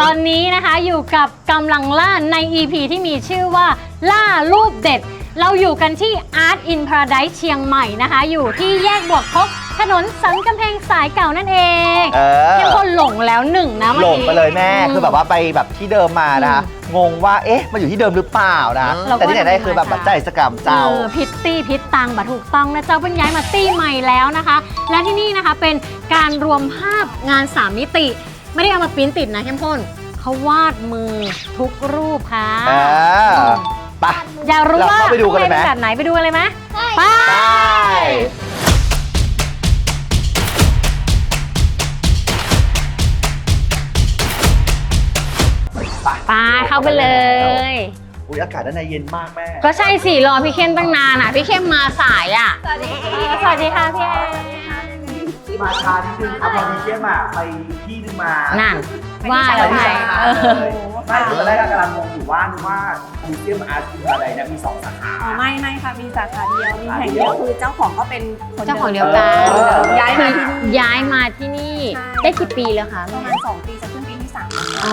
ตอนนี้นะคะอยู่กับกำลังล่าใน EP ที่มีชื่อว่าล่ารูปเด็ด เราอยู่กันที่ Art in Paradise เชียงใหม่นะคะ อยู่ที่แยกบวกพกถนนสันกำแพงสายเก่านั่นเองเออ ยังคนหลงแล้วหนึ่งนะเมื่หลองกี้ ไปเลยแม่มคือแบบว่าไปแบบที่เดิมมานะคะงงว่า เอ๊ะ มันอยู่ที่เดิมหรือเปล่านะ เราก็แต่ที่ไหนได้คือแบบธรรมดาบัตรใจสกรรมเจ้าเออพิตตี้พิตตังบัตรถูกต้องนะเจ้าเพิ่งย้ายมาตี้ใหม่แล้วนะคะ และที่นี่นะคะเป็นการรวมภาพงาน 3 มิติ ไม่ได้เอามาปริ้นติดนะเข้มข้นเขาวาดมือทุกรูปค่ะเออไป อยากรู้ว่าเราเข้าไปดูกันเลยไหม ข้างใแบบไหนไปดูกันเลยไหมไป ไปไปเข้าไปเลย อุ้ยอากาศด้านในเย็นมากแม่ ก็ใช่สิรอพี่เข้มตั้งนานอะ พี่เข้มมาสายอะ สวัสดีค่ะเออสวัสดีค่ะพี่แอน มาช้านิดนึงครับตอนนี้เชี่ยมาไปที่นึง มานั่นว่าแล้วไงเออไม่ตอนแรกกำลังงงอยู่ว่านึกว่ามิวเซียมอาร์ตคืออะไรนะมีสองสาขา อ๋อไม่ไม่ค่ะมีสาขาเดียวมีแห่งเดียวคือเจ้าของก็เป็นคนเจ้าของเดียวกันเออ ย้ายมาที่นี่ ย้ายมาที่นี่ใช่ ได้กี่ปีแล้วคะประมาณสองปีจะขึ้นปีที่สามแล้วอ๋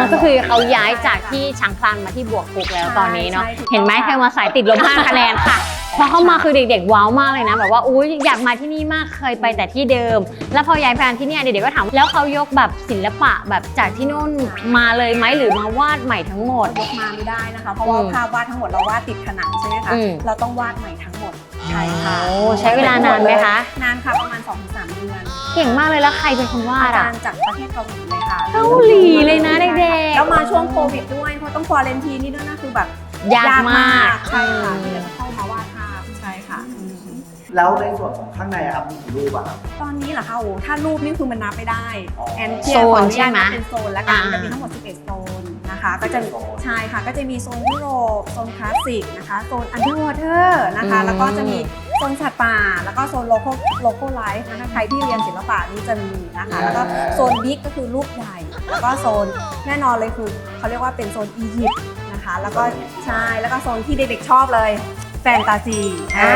อก็คือเขาย้ายจากที่ช้างคลานมาที่บวกคุกแล้วตอนนี้เนาะใช่ถูกต้อง เห็นไหมเธอมาสายติดลบ5คะแนนค่ะ พอเข้ามาคือเด็กๆว้าวมากเลยนะแบบว่าอุ้ยอยากมาที่นี่มากเคยไปแต่ที่เดิม แล้วพอย้ายไปที่เนี่ยเด็กๆก็ถามแล้วเขายกแบบศิลปะแบบจากที่นู่นมาเลยไหมหรือมาวาดใหม่ทั้งหมดยกมาไม่ได้นะคะ เพราะว่าอืมภาพวาดทั้งหมดเราวาดติดผนังใช่ไหมคะอืมเราต้องวาดใหม่ทั้งหมดใช่ค่ะโอ้ใช้เวลานานไหมคะนานค่ะประมาณ2อถึงสเดือนเก่งมากเลยแล้วใครเป็นคนวาอาดจาอะรย์จากประเทศเกาหลีเลยค่ะเกาหลีเลยนะเด็กๆแล้วมาช่วงโควิดด้วยเพราะต้องควอเรนทีนี่ด้วยนะคือแบบยากมากใช่ค่ะ แล้วในส่วนของข้างในอะครับมีกี่รูปอะครับ ตอนนี้เหรอคะโอ้ถ้ารูปนี่คือมันนับไม่ได้ อ๋อแอนโซเทียขออนุใช่ญาตไหมนับเป็นโซนแล้วกันอ่า จะมีทั้งหมด 11 โซนนะคะ ก็จะ11โซน ใช่ค่ะ ก็จะมีโซนยุโรป โซนคลาสสิกนะคะ โซนอันเดอร์วอเตอร์นะคะอืมแล้วก็จะมีโซนสัตว์ป่า แล้วก็โซนโลโก้โลโก้ไลฟ์นะคะ ใครที่เรียนศิลปะนี่จะมีนะคะ แล้วก็โซนบิ๊กก็คือรูปใหญ่ แล้วก็โซนแน่นอนเลยคือเขาเรียกว่าเป็นโซนอียิปต์นะคะ แล้วก็ใช่ แล้วก็โซนที่เด็กๆชอบเลยแฟนตาซีอ่า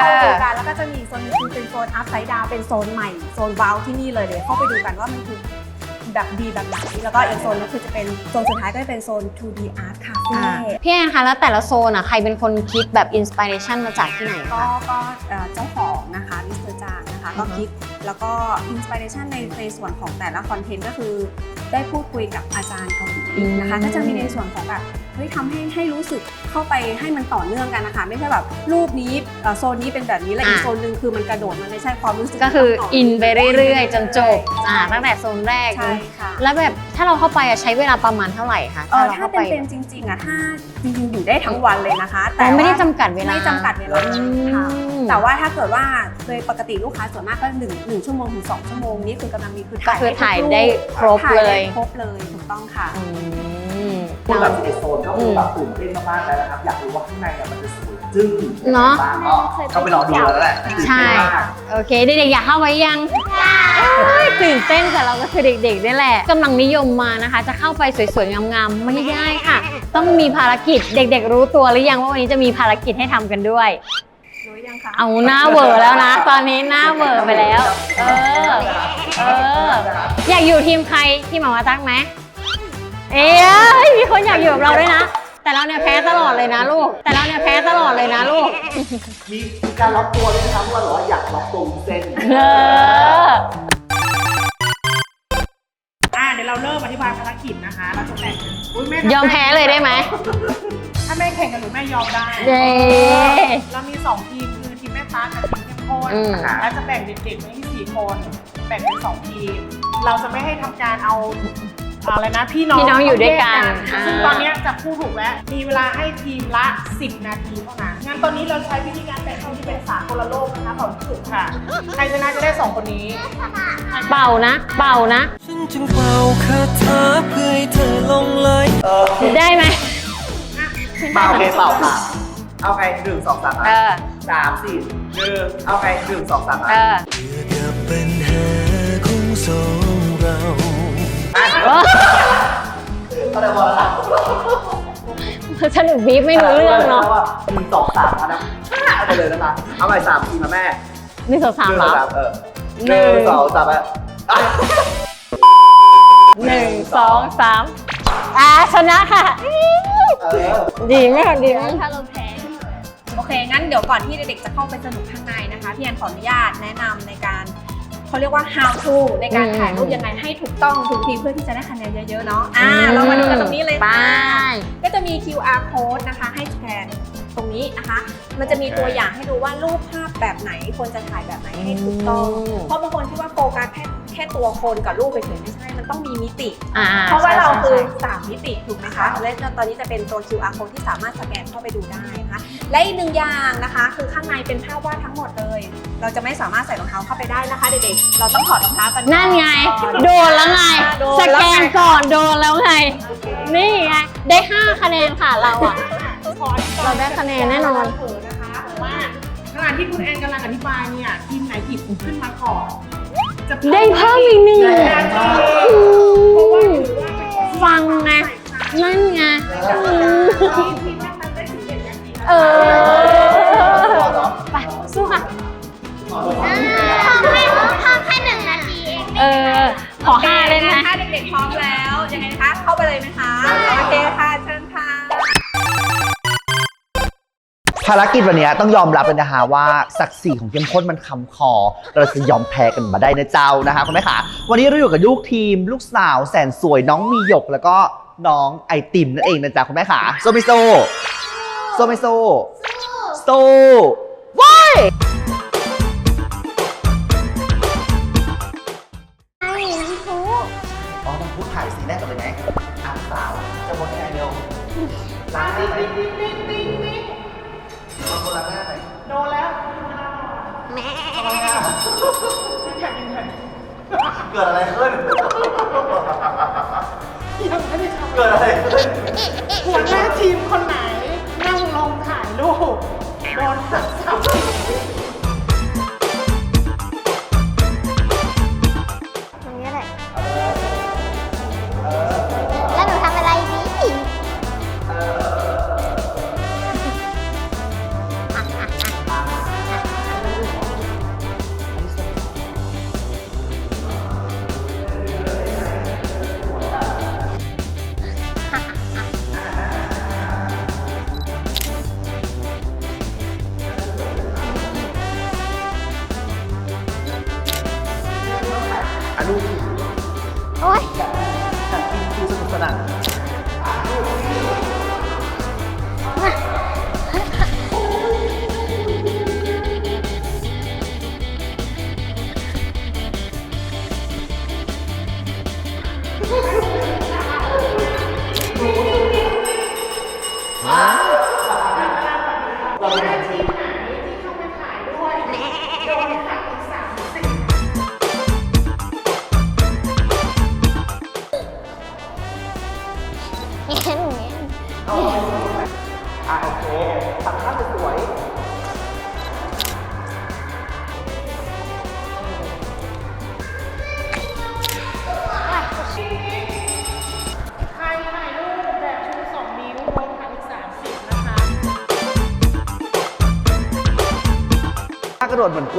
เข้าไปดูกันแล้วก็จะมีโซนคือเป็นโซนอัพไซด์ดาวเป็นโซนใหม่โซนว้าวที่นี่เลยเดี๋ยวเข้าไปดูกันว่ามันคือแบบดีแบบไหนแล้วก็อีกโซนนึงคือจะเป็นโซนสุดท้ายก็จะเป็นโซน 2D Art Cafe พี่แอนคะแล้วแต่ละโซนอะใครเป็นคนคิดแบบอินสปิเรชันมาจากที่ไหนก็คะ ก็เอ่อเจ้าของนะคะมิสเตอร์จางนะคะก็คิดแล้วก็อินสปิเรชันในในส่วนของแต่ละคอนเทนต์ก็คือได้พูดคุยกับอาจารย์เกาหลีนะคะอืมก็จะมีในส่วนของแบบ เฮ้ยทำให้ให้รู้สึกเข้าไปให้มันต่อเนื่องกันนะคะ ไม่ใช่แบบรูปนี้เอ่อโซนนี้เป็นแบบนี้แล้วอีกโซนหนึ่งคือมันกระโดดมันไม่ใช่ความรู้สึกก็คือต่อินไปเรื่อยๆ จนจบอ่าตั้งแต่โซนแรก ใช่ค่ะ แล้วแบบถ้าเราเข้าไปอะใช้เวลาประมาณเท่าไหร่คะเออรถ้าข้เต็มๆจริงๆอะถ้าจริงๆอยู่ได้ทั้งวันเลยนะคะแต่ว่าไม่ได้จำกัดเวลาไม่จำกัดเวลาอืม ค่ะ แต่ว่าถ้าเกิดว่าโดยปกติลูกค้าส่วนมากก็หนึ่งหนึ่งชั่วโมงถึงสองชั่วโมงนี่คือกำลังมีคือก็ถ่ายคือให้ถ่ายทุกได้รูปครบถ่ายเลได้ยครบเลยถูกต้องค่ะ อืม พวกแบบ11โซนก็คือแบบตื่นเต้นมากๆแล้วนะครับ อยากรู้ว่าข้างในเนี่ยมันจะสวยจึ้งเนอะบ้างก็ก็ไปรอดูแล้วแหละตื่นใช่เต้นมากโอเคเด็กๆอยากเข้าไว้ยังเอ้ยตื่นเต้นแต่เราก็คือเด็กๆนี่แหละกำลังนิยมมานะคะ จะเข้าไปสวยๆงามๆไม่ได้ค่ะ ต้องมีภารกิจเด็ก ๆ รู้ตัวหรือยังว่าวันนี้จะมีภารกิจให้ทำกันด้วยรู้ยังคะเอาหน้าเวอร์แล้วนะ ตอนนี้หน้าเวอร์ไปแล้ว เออ เออ อยากอยู่ทีมใครทีมหมามาตักไหม เอ้ยมีคนอยากอยู่กับเราด้วยนะ แต่เราเนี่ยแพ้ตลอดเลยนะลูก แต่เราเนี่ยแพ้ตลอดเลยนะลูก มีมีการล็อกตัวด้วยนะครับว่าหรือว่าอยากล็อกตัววุ้นเส้นเออ อ่าเดี๋ยวเราเริ่มอธิบายภารกิจนะคะ เราจะแบ่งเป็นอุ๊แยอมแพ้เลยได้ไหมถ้าแม่แข่งกับหนูแม่ยอมได้เย้เรามีสองทีมคือทีมแม่ตากับทีมเข้มข้นอืม แล้วจะแบ่งเด็กๆไว้ที่สี่คน แบ่งเป็นสองทีม เราจะไม่ให้ทำการเอา อะไรนะพี่น้องพี่น้องอยู่ด้วยกันแซึ่งอ่าตอนเนี้ยจะพูดถูกแล้วมีเวลาให้ทีมละ 10 นาทีเท่านั้นงั้นตอนนี้เราใช้วิธีการแบ่งทีมที่เป็นสากลโลกนะคะเป่าที่สุดค่ะใครชนะจะได้สองคนนี้เป่านะ เป่านะ ฉันจึงเป่าคาถาเพื่อให้เธอลงไหลเออได้ไหมเป่าโอเคเป่าค่ะเอาไงหนึ่งสองสามเออสามสี่หนึ่งเอาไงหนึ่งสองสามเออเพื่อกับปัญหาของส องเราเออก็เลยบอกแล้วสรุปบีบไม่รู้เรื่องเนาะหนึ่งสองสามนะเอาไปเลยนะคะเอาไปสามทีมาแม่หนึ่งสองสามเหรอเออหนึ่งสองสามอะหนึ่งสสองสามอ่าชนะค่ะเออดีมากดีมากถ้าเราแพ้โอเค งั้นเดี๋ยวก่อนที่เด็กๆจะเข้าไปสนุกข้างในนะคะ พี่แอนขออนุญาตแนะนำในการ เขาเรียกว่า how to ในการถ่ายรูปยังไงให้ถูกต้องถูกทีเพื่อที่จะได้คะแนนเยอะๆเนาะอ่าเรามาดูกันตรงนี้เลยไปค่ะก็จะมี QR code นะคะให้สแกน ตรงนี้นะคะ มันจะมีตัวอย่างให้ดูว่ารูปภาพแบบไหนควรจะถ่ายแบบไหนให้ถูกต้องอืมเพราะบางคนคิดว่าโฟกัสแค่แค่ตัวคนกับรูปเฉยๆไม่ใช่ มันต้องมีมิติอ่าเพราะว่าใช่เราใช่คือใช่3มิติถูกไหมคะ และตอนนี้จะเป็นตัว QR code ที่สามารถสแกนเข้าไปดูได้นะคะ และอีกหนึ่งอย่างนะคะ คือข้างในเป็นภาพวาดทั้งหมดเลย เราจะไม่สามารถใส่รองเท้าเข้าไปได้นะคะเด็กๆ เราต้องถอดรองเท้ากันนั่นไงก่อนโดนแล้วไงโดนสแล้วแกไงนก่อนโดนแล้วไง นี่ไง ได้ 5 คะแนนค่ะเราอะข ออธิบยเราได้คะแนนแน่นอน เผลอนะคะว่าขณะที่คุณแอนกำลังอธิบายเนี่ยทีมไหนหยิบขึ้นมาก่อนจะได้เพิ่มอีกหนึ่งนาทีเพราะว่าถือว่าเป็นฟังไงนั่นไงอืมทีมที่นั่งได้ถึงเจ็ดนาทีเออไปสู้ค่ะ ทำให้ทำแค่หนึ่งนาทีเอง เออ ขอห้าเลยนะ ถ้าเด็กๆพร้อมแล้วยังไงนะคะเข้าไปเลยไหมคะโอเคค่ะเชิญค่ะ ภารกิจวันนี้ต้องยอมรับเลยนะคะว่าศักดิ์ศรีของเข้มข้นมันคำคอ เราจะยอมแพ้กันมาได้นะเจ้านะคะคุณแม่ขาวันนี้เราอยู่กับลูกทีม ลูกสาวแสนสวยน้องมีหยกแล้วก็น้องไอติมนั่นเองนะจ๊ะคุณแม่ขาโซมิโซโซมิโซโซว้ายอ๋อต้องพูดถ่ายสีแรกกันเลยไหมอ่านสาวจะหมดยังไงเร็วล้างติ๊งติ๊งติ๊ งติ๊งติ๊งติ๊งมาคนละหน้าไหมโดนแล้วแม่แผ่นหนึ่งแผ่นเกิดอะไรขึ้น ยังไม่ได้ทำเกิดอะไรขึ้น หัวหน้าทีมคนไหน นั่งลงถ่ายรูปโดนตัดสับ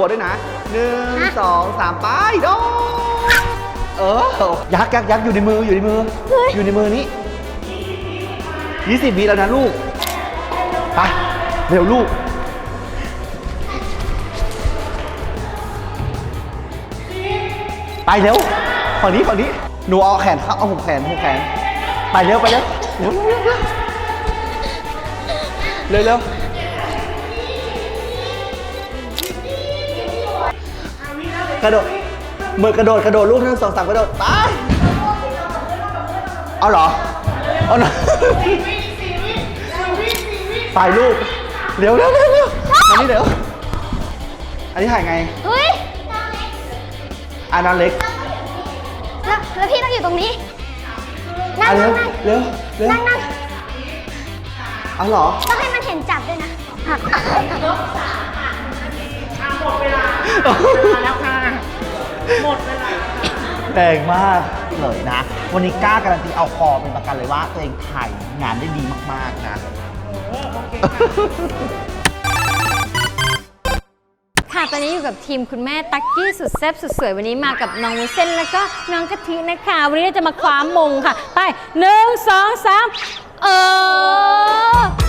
ระโดดเหมือนกลัวด้วยนะหนึ่งสองสามไปโดดเออยักษ์ยักษ์ยักษ์อยู่ในมืออยู่ในมือ อยู่ในมือนี้ยี่สิบวิแล้วนะลูกไปเร็วลูกไปเร็วฝั่งนี้ฝั่งนี้หนูเอาแขนเข้าเอาหุบแขนหุบแขน ไปเร็วไปเร็วเร็วเร็ว ร็วเร็วกระโดดเมื่อกระโดดกระโดดลูกหนึ่งสองสามกระโดดไปเอาเหรอเอาเหรอไปลูกเร็วเร็วเร็วเร็วมานี่เร็วอันนี้ถ่ายไงเฮ้ยอ่าน้องเล็กแล้วแล้วพี่ต้องอยู่ตรงนี้ นั่อะงเร็นั่วงนั่งเร็วเร็วนั่งนั่งเอาเหรอต้องให้มันเห็นจับด้วยนะหักอะหมดเวลามาแล้วค่ะ หมดเวลาแรงมากเลยนะ วันนี้กล้าการันตีเอาคอเป็นประกันเลยว่า ตัวเองถ่ายงานได้ดีมากๆนะ เออโอเคค่ะ ค่ะ ตอนนี้อยู่กับทีมคุณแม่ตั๊กกี้สุดแซ่บสุดสวยวันนี้มากับน้องวุ้นเส้นแล้วก็น้องกะทินะคะ วันนี้เราจะมาคว้ามงค่ะ ไปหนึ่งสองสามเออ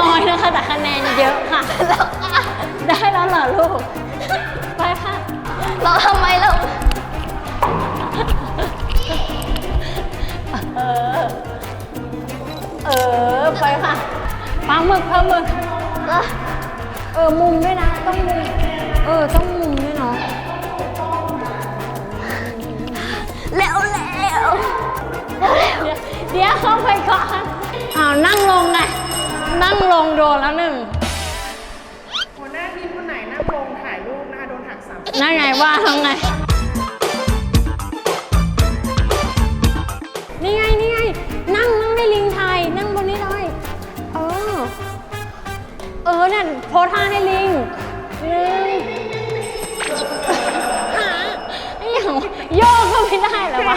น้อยนะคะ แต่คะแนนเยอะค่ะได้แล้วเหรอลูก ไปค่ะ เราทำไมเราเออ เออ ไปค่ะปลาหมึกปลาหมึกเออ มุมด้วยนะ ต้องมุม เออ ต้องมุมด้วยเนาะ แล้วแล้ว เดี๋ยวเดี๋ยวเข้าไปก่อนอ้าวนั่งลงไง นั่งลงโดนแล้วหนึ่งหัวหน้าทีมคนไหนนั่งลงถ่ายรูปนะคะโดนหักสามนั่นไงว่าทำไง นี่ไงนี่ไง นั่งนั่งในลิงไทย นั่งบนนี้เลยเออ เออเนี่ยโพสท่าให้ลิงหนึ่งหาไอ้อย่างโยกก็ไม่ได้แล้ววะ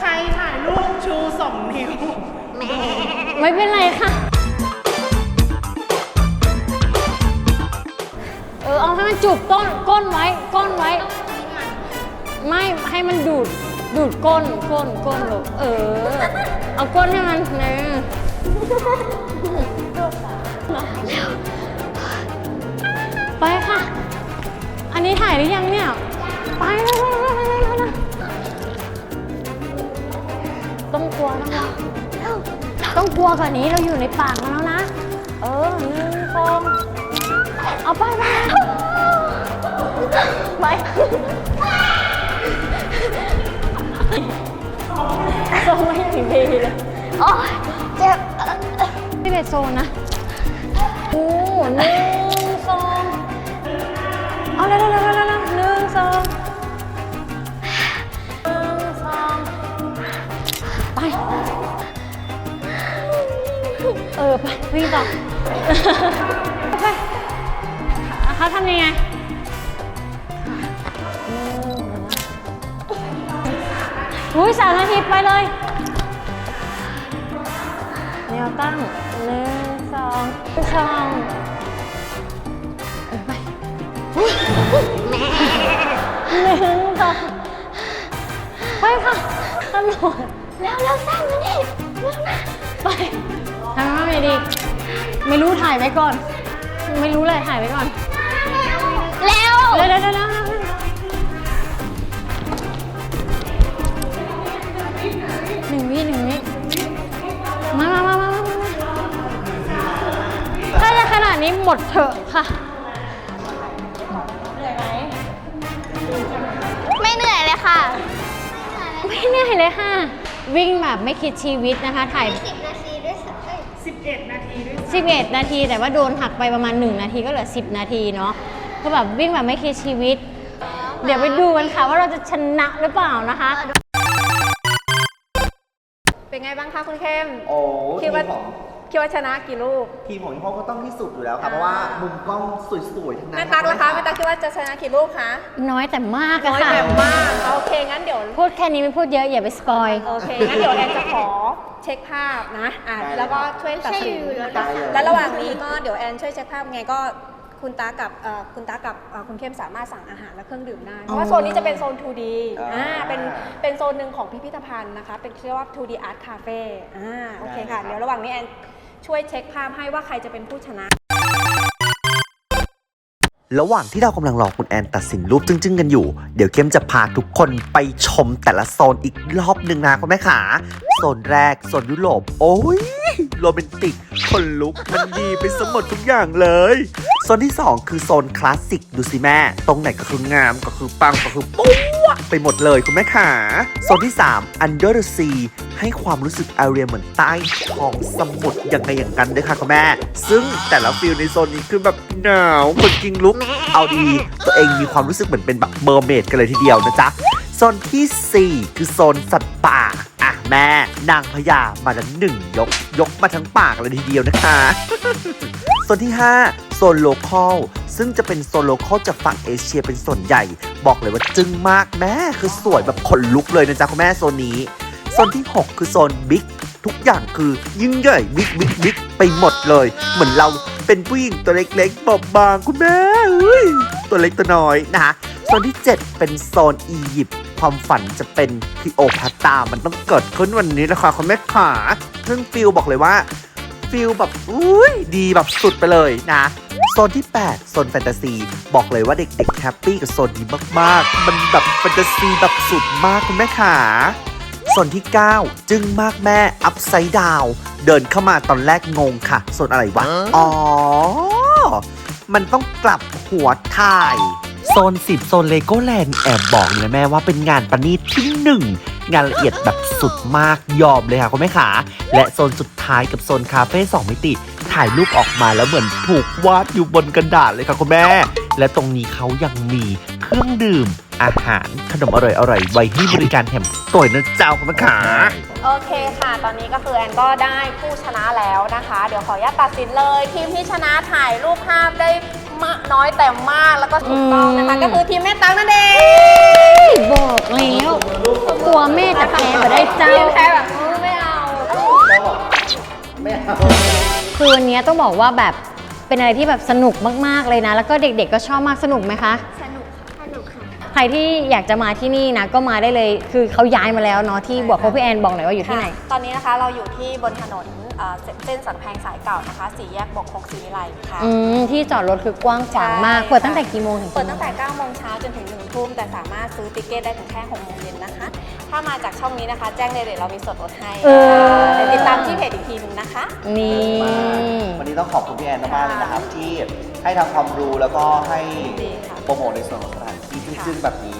ใครถ่ายรูปชูสองนิ้ว ไม่เป็นไรค่ะ จุกก้นก้นไว้ก้นไว้ ไม่ให้มันดูดดูดก้นก้นก้นลูกเออ เอาก้นให้มันเนอไปค่ะ อันนี้ถ่ายหรือยังเนี่ย ไปเลยต้องกลัวนะคะต้องกลัวกว่านี้เราอยู่ในป่ามาแล้วนะ เออหนึ่งสองเอาไปไป ไปโซนไม่อย่างดีเลยโอ้ยเจ็บไม่เป็นโซนนะโอ้หนึ่งสองเอาเร็วเร็วเร็วเร็วเร็วหนึ่งสองหนึ่งสองไป เออ ไปวิ่งต่อไปเขาทำยังไง อุ้ยสามนาทีไปเลย แนวตั้งหนึ่งสองสองเออไปอุ๊ยหนึ่งสองไปค่ะตำรวจแล้วแล้วสร้างมันนี่ไปทำไงดี ไม่รู้ถ่ายไว้ก่อน ไม่รู้เลยถ่ายไว้ก่อน แล้วเร็วเร็วเร็ว ดนี้หมดเถอะค่ะเหนื่อยไหมไม่เหนื่อยเลยค่ะ ไม่เหนื่อยเลยค่ะ วิ่งแบบไม่คิดชีวิตนะคะ ถ่ายสิบนาทีด้วยสักเอ้ย11 นาทีด้วย11 นาที แต่ว่าโดนหักไปประมาณ 1 นาทีก็เหลือ 10 นาทีเนาะก็แบบวิ่งแบบไม่คิดชีวิต เดี๋ยวไปดูกันค่ะว่าเราจะชนะหรือเปล่านะคะ เป็นไงบ้างคะคุณเข้ม โอ้คิดว่า ทีมของ คิดว่าชนะกี่ลูกทีมของพี่พ่อก็ต้องที่สุดอยู่แล้วครับเพราะว่ามุมกล้องสวยๆทั้งนั้นแม่ตั๊กล่ะคะแม่ตั๊กคิดว่าจะชนะกี่ลูกคะน้อยแต่มากอะน้อยค่ะ แบบมากโอเคงั้นเดี๋ยว พูดแค่นี้ไม่พูดเยอะอย่าไปสปอย โอเค งั้นเดี๋ยวแอนจะขอเช็คภาพนะอะแล้วก็ช่วยตัดสินนะคะแล้วระหว่างนี้ก็เดี๋ยวแอนช่วยเช็คภาพไงก็คุณตากับเอ่อคุณตากับเอ่อคุณเข้มสามารถสั่งอาหารและเครื่องดื่มได้ เพราะว่าโซนนี้จะเป็นโซน 2D อ่า เป็นเป็นโซนหนึ่งของพิพิธภัณฑ์นะคะ เป็นเรียกว่า 2D Art Cafe อ่า โอเคค่ะ เดี๋ยวระหว่างนี้แอน ช่วยเช็คภาพให้ว่าใครจะเป็นผู้ชนะ ระหว่างที่เรากำลังรอคุณแอนตัดสินรูปจึ้งๆกันอยู่ เดี๋ยวเข้มจะพาทุกคนไปชมแต่ละโซนอีกรอบหนึ่งนะคุณแม่ขาโซนแรก โซนยุโรปโอ้ยโรแมนติกคนลุกมันดีไปสมหมดทุกอย่างเลย โซนที่ 2 คือโซนคลาสสิกดูสิแม่ ตรงไหนก็คืองามก็คือปังก็คือปุ๊บ วไปหมดเลยคุณแม่ขาโซนที่ 3 Under the Sea ให้ความรู้สึกอาเรียเหมือนใต้ท้องสมุทรยังไงอย่างกันด้วยค่ะคุณแม่ ซึ่งแต่ละฟิลในโซนนี้คือแบบหนาวเหมือนกิงลุก เอาดี ตัวเองมีความรู้สึกเหมือนเป็นแบบเมอร์เมดกันเลยทีเดียวนะจ๊ะโซนทีสี่4 คือโซนสัตว์ป่าอะแม่ นางพญามาทั้งหนึ่งยก ยกมาทั้งปากเลยทีเดียวนะคะโซนที่ 5 โซนโลคอลซึ่งจะเป็นโซนโลคอลจากฝั่งเอเชียเป็นส่วนใหญ่ บอกเลยว่าจึ้งมากแม่คือสวยแบบขนลุกเลยนะจ๊ะคุณแม่โซนนี้ โซนที่ 6 คือโซนบิ๊กทุกอย่างคือยิ่งใหญ่บิ๊กบิ๊กบิ๊กไปหมดเลย เหมือนเราเป็นผู้หญิงตัวเล็กๆบอบบางคุณแม่เอ้ยตัวเล็กตัวน้อยนะคะโซนที่ 7 เป็นโซนอียิปต์ความฝันจะเป็นคลีโอพัตามันต้องเกิดขึ้นวันนี้นะคะคุณแม่ขาซึ่งฟิลบอกเลยว่า ฟิลแบบอุ้ยดีแบบสุดไปเลยนะโซนที่ 8 โซนแฟนตาซี บอกเลยว่าเด็กๆแฮปปี้กับโซนนี้มากๆ มันแบบแฟนตาซีแบบสุดมากคุณแม่ขาโซนที่ 9 จึงมากแม่อัพไซด์ดาว เดินเข้ามาตอนแรกงงค่ะโซนอะไรวะ อ๋อ มันต้องกลับหัวถ่าย โซน10โซนเลโก้แลนด์แอบบอกเลยแม่ว่าเป็นงานประณีตที่หนึ่งงานละเอียดแบบสุดมากยอมเลยค่ะคุณแม่ขาและโซนสุดท้ายกับโซนคาเฟ่2มิติ ถ่ายรูปออกมาแล้วเหมือนถูกวาดอยู่บนกระดาษเลยค่ะคุณแม่ และตรงนี้เขายังมีเครื่องดื่ม อาหารขนมอร่อยๆไว้ให้บริการแถมสวยนะเจ้าคุณแม่ขาโอเคค่ะ ตอนนี้ก็คือแอนก็ได้ผู้ชนะแล้วนะคะ เดี๋ยวขออนุญาตตัดสินเลย ทีมที่ชนะถ่ายรูปภาพได้ มากน้อยแต่มากแล้วก็ถูกต้องนะคะอืมก็คือทีมแม่ตังนั่นเองบอกแล้วตัวแม่จะแพ้มาได้เจ้าทีมแพ้แบบเออไม่เอาคือวันนี้ต้องบอกว่าแบบเป็นอะไรที่แบบสนุกมาก ๆ เลยนะ แล้วก็เด็ก ๆ ก็ชอบมากสนุกไหมคะสนุกค่ะสนุกค่ะใครที่อยากจะมาที่นี่นะก็มาได้เลยคือเขาย้ายมาแล้วเนาะที่บอกเขาพี่แอนบอกหน่อยว่าอยู่ที่ไหนค่ะตอนนี้นะคะเราอยู่ที่บนถนนเอ่อเส้นสันกำแพงสายเก่านะคะสี่แยกบกคงศรีวิไลค่ะ อืมที่จอดรถคือกว้างขวางมาก ใช่ เปิดตั้งแต่กี่โมงถึงเปิดกี่โมตั้งงแต่9โมงเช้าจนถึง1ทุ่มแต่สามารถซื้อติเกตได้ถึงแค่6โมงเย็นนะคะ ถ้ามาจากช่องนี้นะคะ แจ้งเลยเดี๋ยวเรามีส่วนลดให้เออเดี๋ยวติดตามที่เพจอีกทีหนึงนะคะ นี่วันนี้ต้องขอบคุณพี่แอนมากๆเลยนะครับ ที่ให้ทำความรู้แล้วก็ให้ดีค่ะ โปรโมทในส่วนของสถานที่ซึ่งๆแบบนี้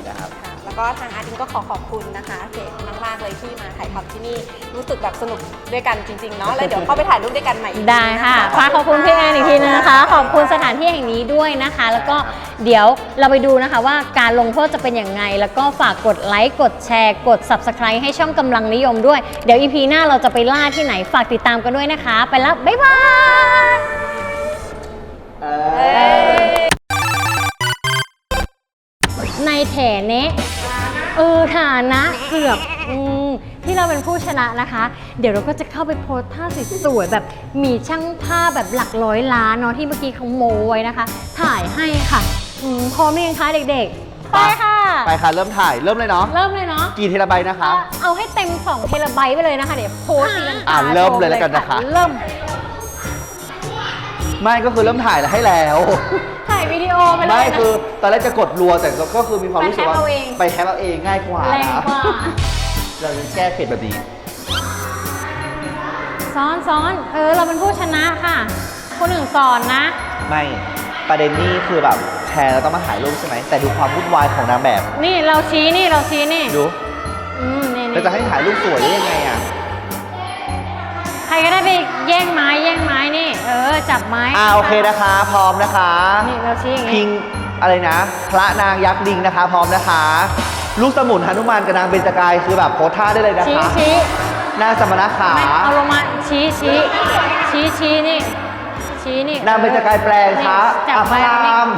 ก็ทางอาร์ตินก็ขอขอบคุณนะคะเพจมากๆเลยที่มาถ่ายทำที่นี่รู้สึกแบบสนุกด้วยกันจริงๆเนาะแล้วเดี๋ยวเข้าไปถ่ายรูปด้วยกันใหม่อีกทีได้ค่ะนฝากขอบคุณพี่แอนอีกทีนึงนะคะ ขอบคุณสถานที่แห่งนี้ด้วยนะคะ แล้วก็เดี๋ยวเราไปดูนะคะว่าการลงโทษจะเป็นอย่างไง แล้วก็ฝากกดไลค์กดแชร์ กด Subscribe ให้ช่องกำลังนิยมด้วยเดี๋ยวอีพีหน้าเราจะไปล่าที่ไหนฝากติดตามกันด้วยนะคะ ไปแล้วบ๊ายบายในแถเนะ เออฐานะเกือบอืมที่เราเป็นผู้ชนะนะคะ เดี๋ยวเราก็จะเข้าไปโพสท่าสวยๆแบบมีช่างภาพแบบหลักร้อยล้านเนาะที่เมื่อกี้เขาโมไว้นะคะ ถ่ายให้ค่ะอืมพร้อมหรือยังคะเด็กๆ ไปค่ะ ไปค่ะ เริ่มถ่าย เริ่มเลยเนาะ เริ่มเลยเนาะ กี่เทราไบต์นะคะ เอาให้เต็ม2เทราไบต์ไปเลยนะคะ เดี๋ยวโพสต์สีลังกาอะเริ่มเลยแล้วกันนะคะ เริ่ม ไม่ก็คือเริ่มถ่ายแล้วให้แล้วถ่ายวิดีโอไปเลยไม่นะคือตอนแรกจะกดรัวแต่ก็ก็คือมีความรู้สึกว่า ไปแคปเอาเองไปแคปเอาเองง่ายกว่าแรงกว่า เราจะแก้เผ็ดแบบนี้ซ้อนซ้อนเออเราเป็นผู้ชนะค่ะคนหนึ่งสอนนะ ไม่ประเด็นนี้คือแบบแชร์แล้วต้องมาถ่ายรูปใช่ไหมแต่ดูความวุ่นวายของนางแบบ นี่เราชี้นี่เราชี้นี่ดูอืมนี่เรานี่จะให้ถ่ายรูปสวยได้ยังไงอะ ใครก็ได้ไปแย่งไม้แย่งไม้นี่ เออ จับไม้อ่าโอเคนะคะ พร้อมนะคะ นี่เราชี้อย่างพิงี้งอะไรนะ พระนางยักษ์ดิงนะคะ พร้อมนะคะ ลูกสมุนหนุมานกับนางเบญจกายคือแบบโพสท่าได้เลยนะชี้คะชี้นางสมณขาไม่เอาลงมาชี้ชี้ชี้ชี้นี่ชี้นี่นางเบญจกายแปลงคะนี่จับไว้อะพนี่ราม